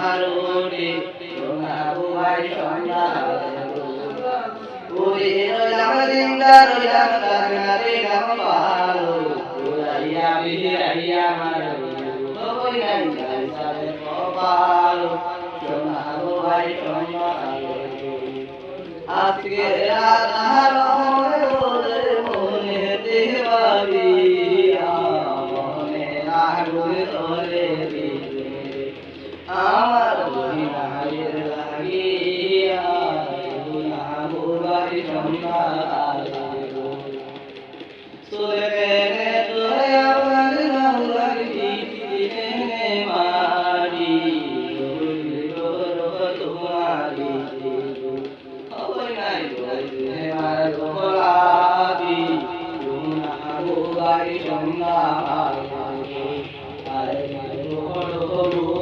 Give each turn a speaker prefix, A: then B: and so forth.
A: হারুরে শোনাবো ভাই সন্ধ্যারে ওরে রইলাম জিন্দা রইলাম কান্না রইলাম ভালো উড়াইয়া বিহিরাইয়া মারো ওই নাই গাইসারে কপালো। শোনাবো ভাই সন্ধ্যারে আজকে So